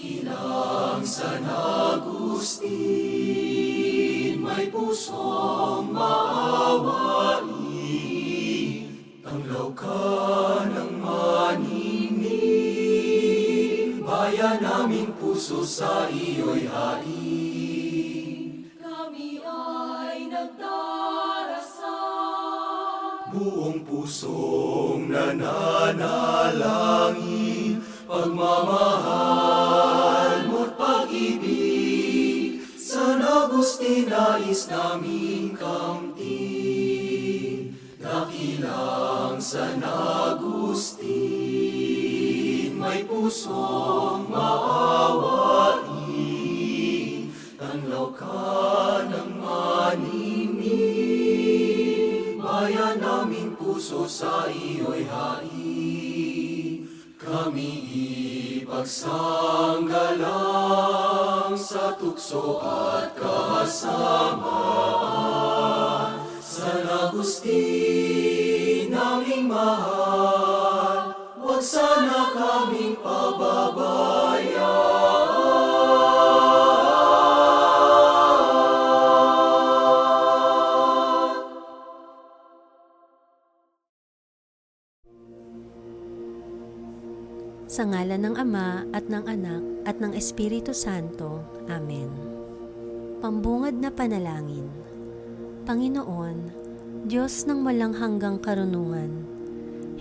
Ilang San Agustin, may pusong maawain, Tanglaw ka ng maningning, Bayan naming puso sa iyo'y hain. Kami ay nagdarasal. Buong pusong nananalangin, pagmamahal mo't pag-ibig, San Agustin nais naming kamtin. Dakilang San Agustin, may pusong maawain, Tanglaw ka ng maningning, Bayan naming puso sa iyo'y hain. Kami ipagsanggalang sa tukso at kasamaan. San Agustin, naming mahal, huwag sana kaming pababayaan. Sa ngala ng Ama at ng Anak at ng Espiritu Santo. Amen. Pambungad na panalangin. Panginoon, Diyos ng walang hanggang karunungan,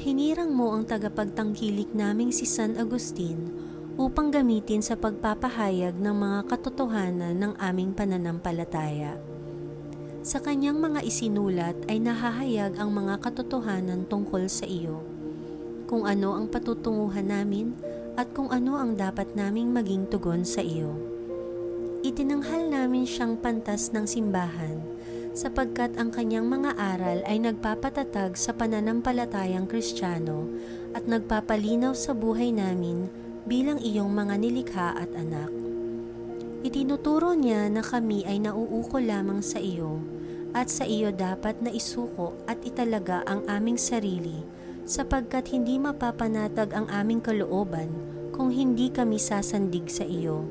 hinirang mo ang tagapagtangkilik naming si San Agustin upang gamitin sa pagpapahayag ng mga katotohanan ng aming pananampalataya. Sa kanyang mga isinulat ay nahahayag ang mga katotohanan tungkol sa iyo kung ano ang patutunguhan namin at kung ano ang dapat naming maging tugon sa iyo. Itinanghal namin siyang pantas ng simbahan sapagkat ang kanyang mga aral ay nagpapatatag sa pananampalatayang kristyano at nagpapalinaw sa buhay namin bilang iyong mga nilikha at anak. Itinuturo niya na kami ay nauuko lamang sa iyo at sa iyo dapat na isuko at italaga ang aming sarili sapagkat hindi mapapanatag ang aming kalooban kung hindi kami sasandig sa iyo.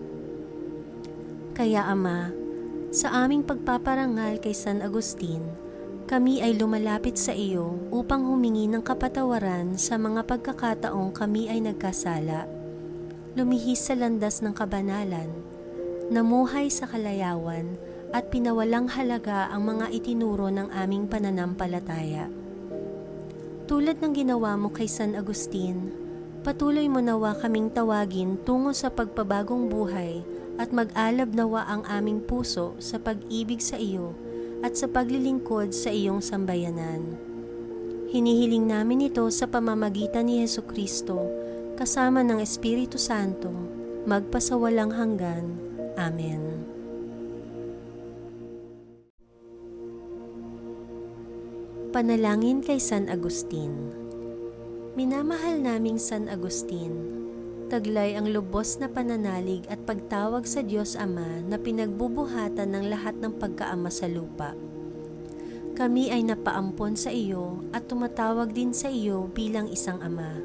Kaya Ama, sa aming pagpaparangal kay San Agustin, kami ay lumalapit sa iyo upang humingi ng kapatawaran sa mga pagkakataong kami ay nagkasala, lumihis sa landas ng kabanalan, namuhay sa kalayawan, at pinawalang halaga ang mga itinuro ng aming pananampalataya. Tulad ng ginawa mo kay San Agustin, patuloy mo nawa kaming tawagin tungo sa pagpabagong buhay at mag-alab nawa ang aming puso sa pag-ibig sa iyo at sa paglilingkod sa iyong sambayanan. Hinihiling namin ito sa pamamagitan ni Yesu Kristo, kasama ng Espiritu Santo, magpasawalang hanggan. Amen. Panalangin kay San Agustin Minamahal naming San Agustin, taglay ang lubos na pananalig at pagtawag sa Diyos Ama na pinagbubuhatan ng lahat ng pagkaama sa lupa. Kami ay napaampon sa iyo at tumatawag din sa iyo bilang isang ama.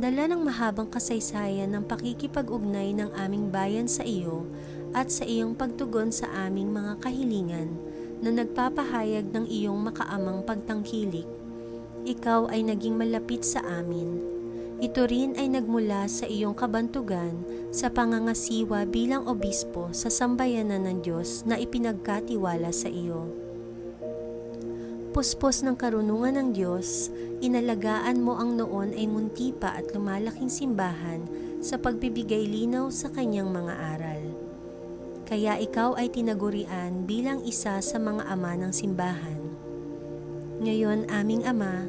Dala ng mahabang kasaysayan ng pakikipag-ugnay ng aming bayan sa iyo at sa iyong pagtugon sa aming mga kahilingan na nagpapahayag ng iyong makaamang pagtangkilik. Ikaw ay naging malapit sa amin. Ito rin ay nagmula sa iyong kabantugan sa pangangasiwa bilang obispo sa sambayanan ng Diyos na ipinagkatiwala sa iyo. Puspos ng karunungan ng Diyos, inalagaan mo ang noon ay munti pa at lumalaking simbahan sa pagbibigay linaw sa kanyang mga aral. Kaya ikaw ay tinagurian bilang isa sa mga ama ng simbahan. Ngayon, aming Ama,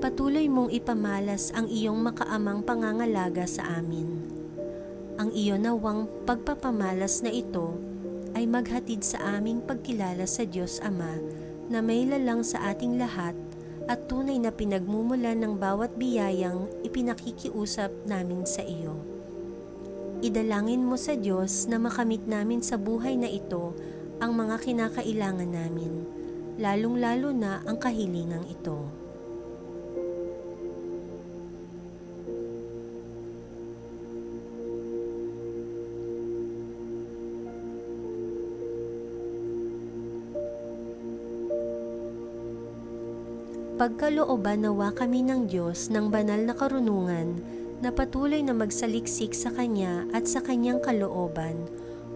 patuloy mong ipamalas ang iyong makaamang pangangalaga sa amin. Ang iyon nawang pagpapamalas na ito ay maghatid sa aming pagkilala sa Diyos Ama na may lalang sa ating lahat at tunay na pinagmumulan ng bawat biyayang ipinakikiusap namin sa iyo idalangin mo sa Diyos na makamit namin sa buhay na ito ang mga kinakailangan namin, lalong-lalo na ang kahilingang ito. pagkalooban nawa kami ng Diyos ng banal na karunungan na patuloy na magsaliksik sa Kanya at sa Kanyang kalooban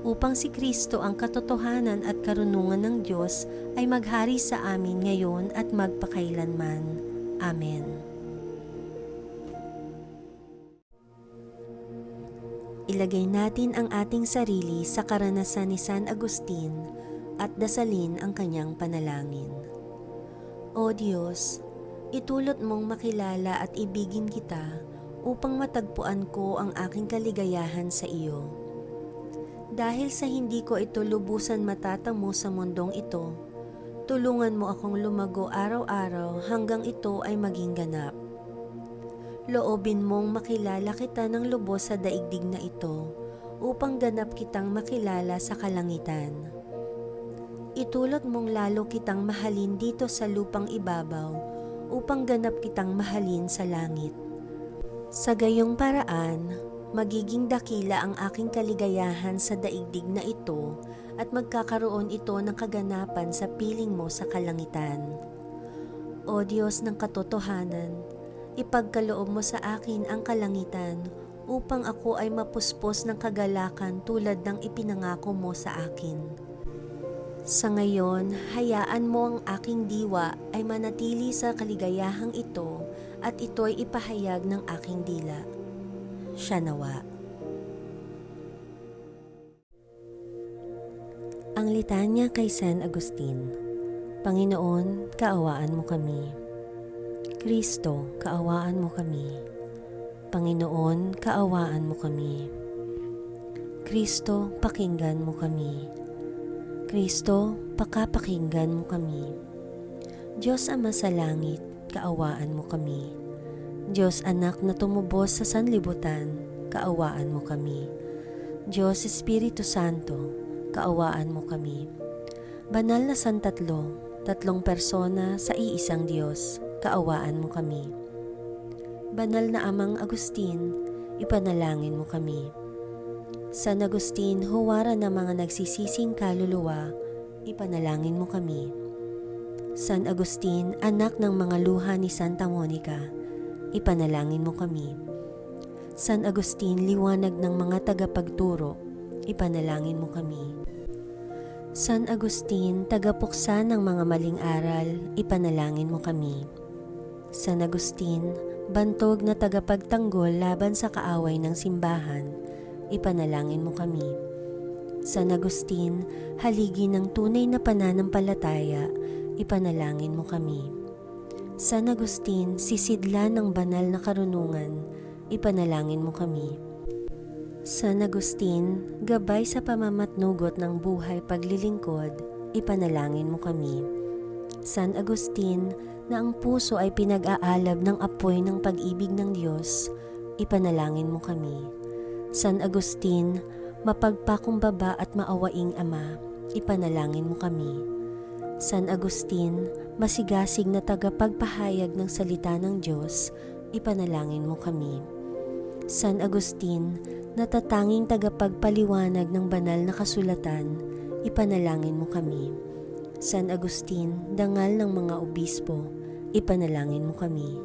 upang si Kristo ang katotohanan at karunungan ng Diyos ay maghari sa amin ngayon at magpakailanman. Amen. Ilagay natin ang ating sarili sa karanasan ni San Agustin at dasalin ang kanyang panalangin. O Diyos, itulot mong makilala at ibigin kita upang matagpuan ko ang aking kaligayahan sa iyo. Dahil sa hindi ko ito lubusan matatamo sa mundong ito, tulungan mo akong lumago araw-araw hanggang ito ay maging ganap. Loobin mong makilala kita ng lubos sa daigdig na ito upang ganap kitang makilala sa kalangitan. Itulot mong lalo kitang mahalin dito sa lupang ibabaw upang ganap kitang mahalin sa langit. Sa gayong paraan, magiging dakila ang aking kaligayahan sa daigdig na ito at magkakaroon ito ng kaganapan sa piling mo sa kalangitan. O Diyos ng katotohanan, ipagkaloob mo sa akin ang kalangitan upang ako ay mapuspos ng kagalakan tulad ng ipinangako mo sa akin. Sa ngayon, hayaan mo ang aking diwa ay manatili sa kaligayahang ito at ito'y ipahayag ng aking dila. Siya nawa. Ang litanya kay San Agustin Panginoon, kaawaan mo kami. Kristo, kaawaan mo kami. Panginoon, kaawaan mo kami. Kristo, pakinggan mo kami. Kristo, pakapakinggan mo kami. Diyos Ama sa langit, kaawaan mo kami. Diyos Anak na tumubos sa sanlibutan, kaawaan mo kami. Diyos Espiritu Santo, kaawaan mo kami. Banal na Santatlo, tatlong persona sa iisang Diyos, kaawaan mo kami. Banal na Amang Agustin, ipanalangin mo kami. San Agustin, huwara ng mga nagsisising kaluluwa, ipanalangin mo kami. San Agustin, anak ng mga luha ni Santa Monica, ipanalangin mo kami. San Agustin, liwanag ng mga tagapagturo, ipanalangin mo kami. San Agustin, tagapuksa ng mga maling aral, ipanalangin mo kami. San Agustin, bantog na tagapagtanggol laban sa kaaway ng simbahan, ipanalangin mo kami. San Agustin, haligi ng tunay na pananampalataya, ipanalangin mo kami. San Agustin, sisidla ng banal na karunungan, ipanalangin mo kami. San Agustin, gabay sa pamamatnugot ng buhay paglilingkod, ipanalangin mo kami. San Agustin, na ang puso ay pinag-aalab ng apoy ng pag-ibig ng Diyos, ipanalangin mo kami. San Agustin, mapagpakumbaba at maawaing Ama, ipanalangin mo kami. San Agustin, masigasig na tagapagpahayag ng salita ng Diyos, ipanalangin mo kami. San Agustin, natatanging tagapagpaliwanag ng banal na kasulatan, ipanalangin mo kami. San Agustin, dangal ng mga obispo, ipanalangin mo kami.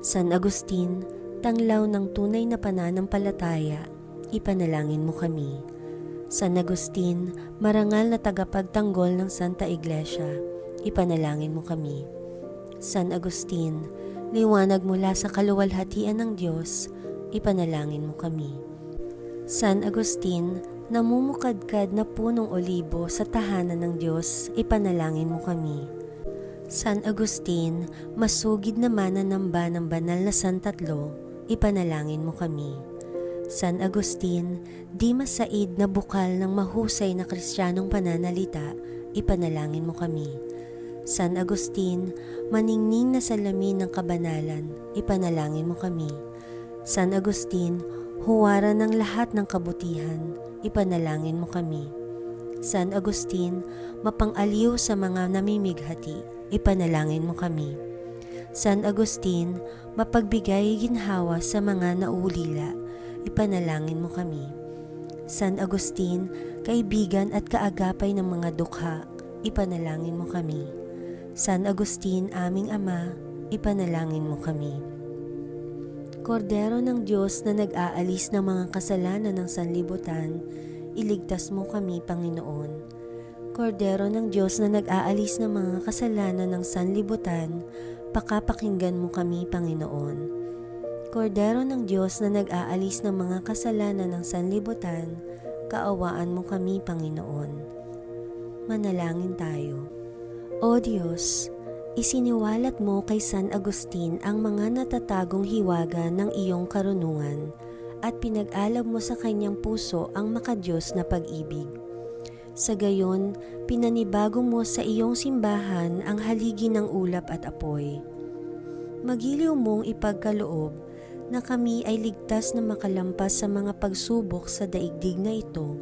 San Agustin, tanglaw ng tunay na pananampalataya, ipanalangin mo kami. San Agustin, marangal na tagapagtanggol ng Santa Iglesia, ipanalangin mo kami. San Agustin, liwanag mula sa kaluwalhatian ng Diyos, ipanalangin mo kami. San Agustin, namumukadkad na punong olibo sa tahanan ng Diyos, ipanalangin mo kami. San Agustin, masugid na mananamba ng banal na santatlo, ipanalangin mo kami. San Agustin, di masaid na bukal ng mahusay na kristyanong pananalita, ipanalangin mo kami. San Agustin, maningning na salamin ng kabanalan, ipanalangin mo kami. San Agustin, huwara ng lahat ng kabutihan, ipanalangin mo kami. San Agustin, mapang-aliw sa mga namimighati, ipanalangin mo kami. San Agustin, mapagbigay ginhawa sa mga naulila, ipanalangin mo kami. San Agustin, kaibigan at kaagapay ng mga dukha, ipanalangin mo kami. San Agustin, aming Ama, ipanalangin mo kami. Kordero ng Diyos na nag-aalis ng mga kasalanan ng sanlibutan, iligtas mo kami, Panginoon. Kordero ng Diyos na nag-aalis ng mga kasalanan ng sanlibutan, pakapakinggan mo kami, Panginoon. Kordero ng Diyos na nag-aalis ng mga kasalanan ng sanlibutan, kaawaan mo kami, Panginoon. Manalangin tayo. O Diyos, isiniwalat mo kay San Agustin ang mga natatagong hiwaga ng iyong karunungan at pinag-alab mo sa kanyang puso ang makadiyos na pag-ibig. Sa gayon, pinanibago mo sa iyong simbahan ang haligi ng ulap at apoy. Magiliw mong ipagkaloob na kami ay ligtas na makalampas sa mga pagsubok sa daigdig na ito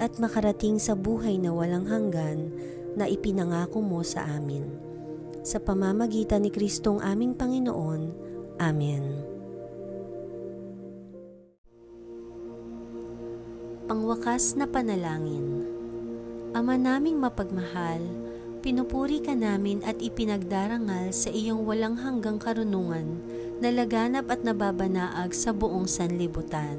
at makarating sa buhay na walang hanggan na ipinangako mo sa amin. Sa pamamagitan ni Kristong aming Panginoon. Amen. Pangwakas na panalangin Ama naming mapagmahal, pinupuri ka namin at ipinagdarangal sa iyong walang hanggang karunungan na laganap at nababanaag sa buong sanlibutan.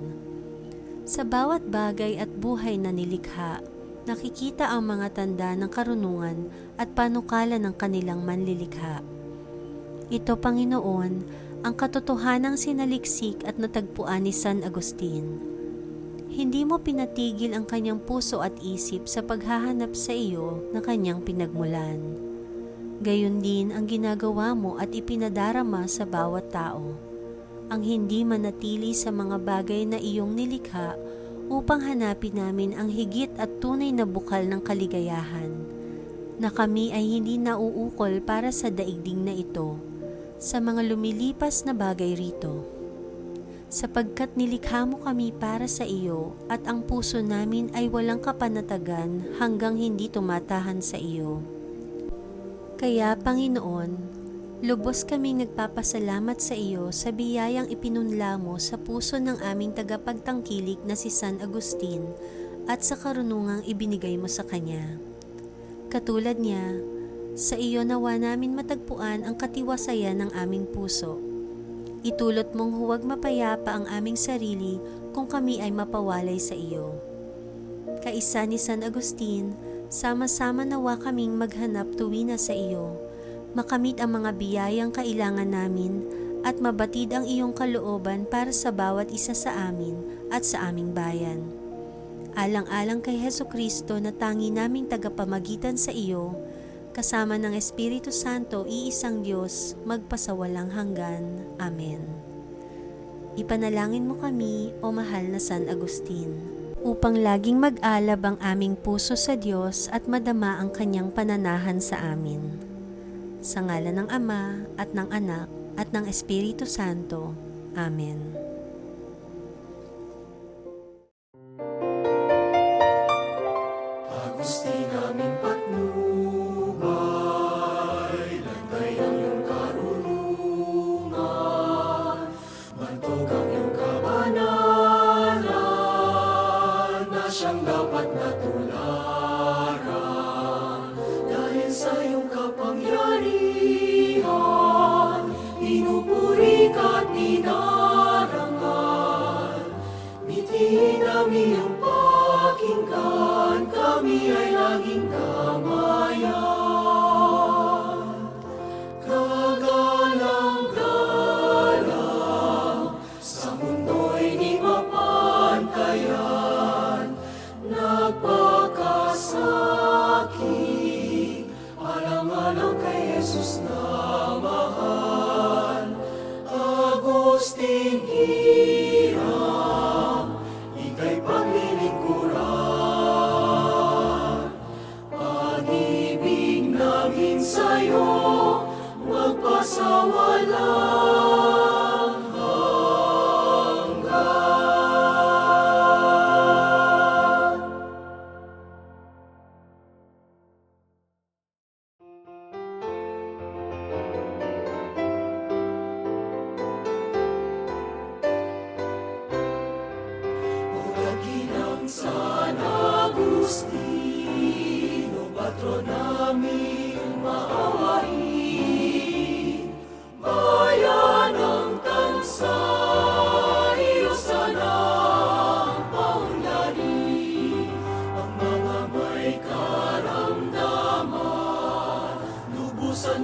Sa bawat bagay at buhay na nilikha, nakikita ang mga tanda ng karunungan at panukala ng kanilang manlilikha. Ito, Panginoon, ang katotohanang sinaliksik at natagpuan ni San Agustin. Hindi mo pinatigil ang kanyang puso at isip sa paghahanap sa iyo na kanyang pinagmulan. Gayon din ang ginagawa mo at ipinadarama sa bawat tao. Ang hindi manatili sa mga bagay na iyong nilikha upang hanapin namin ang higit at tunay na bukal ng kaligayahan. Na kami ay hindi nauukol para sa daigding na ito, sa mga lumilipas na bagay rito. Sapagkat nilikha mo kami para sa iyo at ang puso namin ay walang kapanatagan hanggang hindi tumatahan sa iyo. Kaya Panginoon, lubos kaming nagpapasalamat sa iyo sa biyayang ipinunla mo sa puso ng aming tagapagtangkilik na si San Agustin at sa karunungang ibinigay mo sa kanya. Katulad niya, sa iyo nawa namin matagpuan ang katiwasayan ng aming puso. Itulot mong huwag mapayapa ang aming sarili kung kami ay mapawalay sa iyo. Kaisa ni San Agustin, sama-sama nawa kaming maghanap tuwi na sa iyo, makamit ang mga biyayang kailangan namin at mabatid ang iyong kalooban para sa bawat isa sa amin at sa aming bayan. Alang-alang kay Heso Kristo na tangi naming tagapamagitan sa iyo, kasama ng Espiritu Santo, iisang Diyos, magpasawalang hanggan. Amen. Ipanalangin mo kami, O mahal na San Agustin, upang laging mag-alab ang aming puso sa Diyos at madama ang kanyang pananahan sa amin. Sa ngala ng Ama at ng Anak at ng Espiritu Santo. Amen.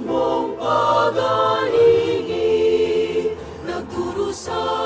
mong pag-aligid, nagturo sa